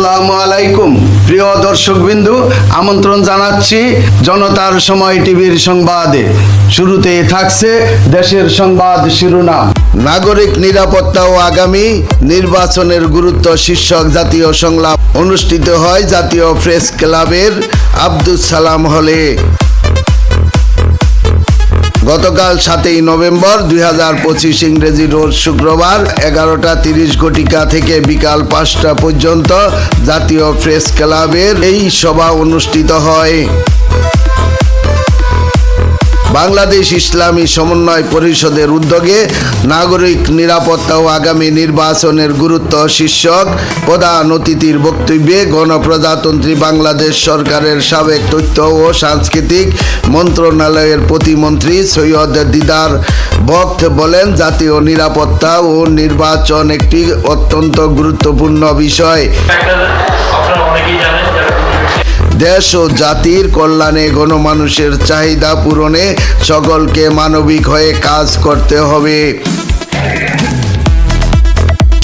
আসসালামু আলাইকুম। প্রিয় দর্শকবিন্দু, আমন্ত্রণ জানাচ্ছি জনতার সময় টিভির সংবাদে। শুরুতে থাকছে দেশের সংবাদ শিরোনাম। নাগরিক নিরাপত্তা ও আগামী নির্বাচনের গুরুত্ব শীর্ষক জাতীয় সংলাপ অনুষ্ঠিত হয় জাতীয় প্রেস ক্লাবের আব্দুল সালাম হলে। গতকাল সাতই নভেম্বর দুই হাজার পঁচিশ ইংরেজি রোজ শুক্রবার এগারোটা তিরিশ ঘটিকা থেকে বিকাল পাঁচটা পর্যন্ত জাতীয় প্রেস ক্লাবের এই সভা অনুষ্ঠিত হয়। বাংলাদেশ ইসলামী সমন্বয় পরিষদের উদ্যোগে নাগরিক নিরাপত্তা ও আগামী নির্বাচনের গুরুত্ব শীর্ষক প্রধান অতিথির বক্তব্যে গণপ্রজাতন্ত্রী বাংলাদেশ সরকারের সাবেক তথ্য ও সাংস্কৃতিক মন্ত্রণালয়ের প্রতিমন্ত্রী সৈয়দ দিদার বক্ত বলেন, জাতীয় নিরাপত্তা ও নির্বাচন একটি অত্যন্ত গুরুত্বপূর্ণ বিষয়। অনেকেই জানেন দেশ ও জাতির কল্যাণে গণমানুষের চাহিদা পূরণে সকলকে মানবিক হয়ে কাজ করতে হবে।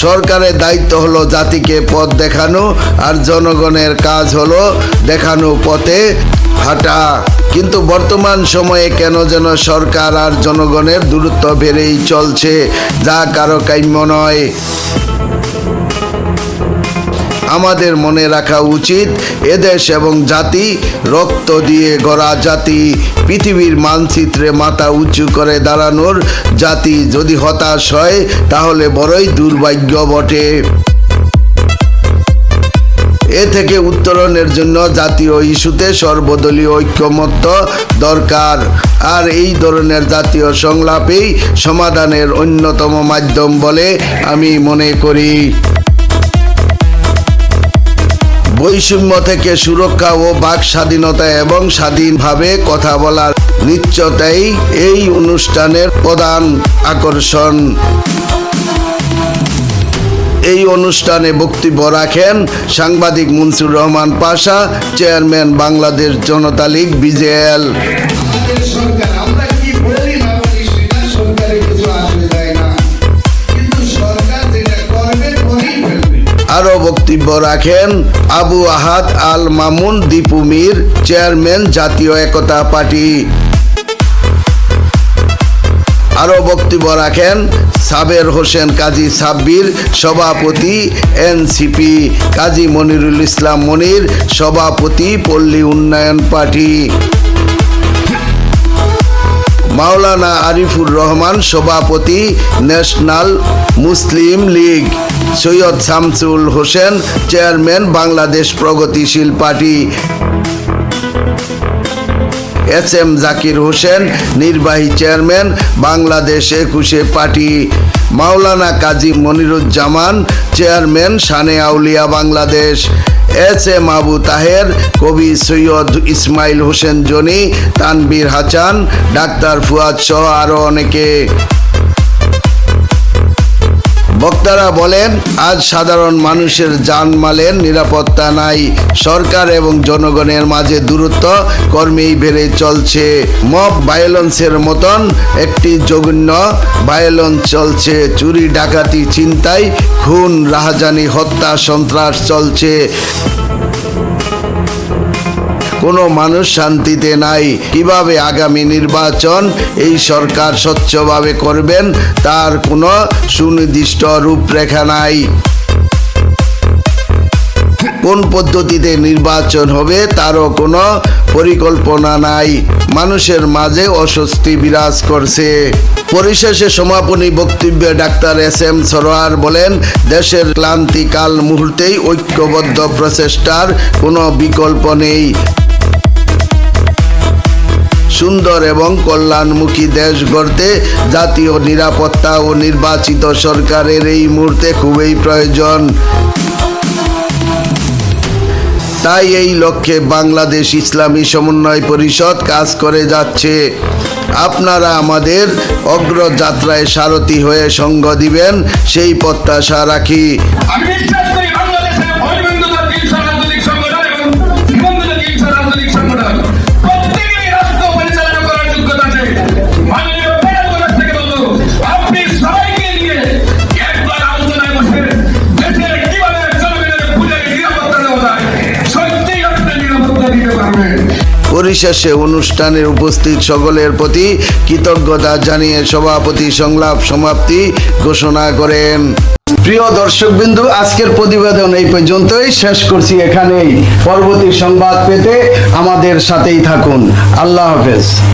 সরকারের দায়িত্ব হলো জাতিকে পথ দেখানো আর জনগণের কাজ হলো দেখানো, পথে হাঁটা। কিন্তু বর্তমান সময়ে কেন যেন সরকার আর জনগণের দূরত্ব বেড়েই চলছে, যা কারও কাম্য নয়। আমাদের মনে রাখা উচিত এদেশ এবং জাতি রক্ত দিয়ে গড়া জাতি। পৃথিবীর মানচিত্রে মাথা উঁচু করে দাঁড়ানোর জাতি যদি হতাশ হয়, তাহলে বড়ই দুর্ভাগ্য বটে। এ থেকে উত্তরণের জন্য জাতীয় ইস্যুতে সর্বদলীয় ঐক্যমত্য দরকার। আর এই ধরনের জাতীয় সংলাপেই সমাধানের অন্যতম মাধ্যম বলে আমি মনে করি। বৈষম্য থেকে সুরক্ষা ও বাক স্বাধীনতা এবং স্বাধীনভাবে কথা বলার নিশ্চয়তাই এই অনুষ্ঠানের প্রধান আকর্ষণ। এই অনুষ্ঠানে বক্তব্য রাখেন সাংবাদিক Munsur Rahman Pasha, chairman Bangladesh Janata League, BJL. বক্তব্য রাখেন আবু আহাদ আল মামুন দীপু মীর, চেয়ারম্যান জাতীয় একতা পার্টি। আরও বক্তব্য রাখেন সাবের হোসেন কাজী সাব্বির, সভাপতি এনসিপি, কাজী মনিরুল ইসলাম মনির, সভাপতি পল্লী উন্নয়ন পার্টি। মাওলানা আরিফুর রহমান সভাপতি national Muslim League. Syed Shamsul Hossain chairman Bangladesh Pragatishil party. S M Zakir Hossain, নির্বাহী chairman, Bangladesh Ekushe party. Maulana Kazi Moniruzzaman, chairman Sane Aulia Bangladesh. S M Abu Taher, কবি Syed Ismail Hossain Johnny Tanvir Hasan doctor Fuad সহ আরও অনেকে। বক্তারা বলেন, আজ সাধারণ মানুষের জানমালের নিরাপত্তা নাই। সরকার এবং জনগণের মাঝে দূরত্ব কর্মেই বেড়ে চলছে। মব ভায়োলেন্সের মতন একটি জঘন্য ভায়োলেন্স চলছে। চুরি, ডাকাতি চিন্তায় খুন, রাহাজানি, হত্যা, সন্ত্রাস চলছে। কোনো মানুষ শান্তিতে নাই। কীভাবে আগামী নির্বাচন এই সরকার স্বচ্ছভাবে করবেন তার কোনো সুনির্দিষ্ট রূপরেখা নাই। কোন পদ্ধতিতে নির্বাচন হবে তারও কোনো পরিকল্পনা নাই। মানুষের মাঝে অস্বস্তি বিরাজ করছে। পরিশেষে সমাপনী বক্তব্যে ডাক্তার এস এম সরোয়ার বলেন, দেশের ক্লান্তিকাল মুহূর্তেই ঐক্যবদ্ধ প্রচেষ্টার কোনো বিকল্প নেই। সুন্দর এবং কল্যাণমুখী দেশ গড়তে জাতীয় নিরাপত্তা ও নির্বাচিত সরকারের এই মুহূর্তে খুবই প্রয়োজন। তাই এই লক্ষ্যে বাংলাদেশ ইসলামী সমন্বয় পরিষদ কাজ করে যাচ্ছে। আপনারা আমাদের অগ্রযাত্রায় সারথি হয়ে সঙ্গ দিবেন, সেই প্রত্যাশা রাখি। পরিশেষে অনুষ্ঠানের উপস্থিত সকলের প্রতি কৃতজ্ঞতা জানিয়ে সভাপতি সংলাপ সমাপ্তি ঘোষণা করেন। প্রিয় দর্শক বিন্দু আজকের প্রতিবেদন এই পর্যন্তই। শেষ করছি এখানেই। পরবর্তী সংবাদ পেতে আমাদের সাথেই থাকুন। আল্লাহ হাফেজ।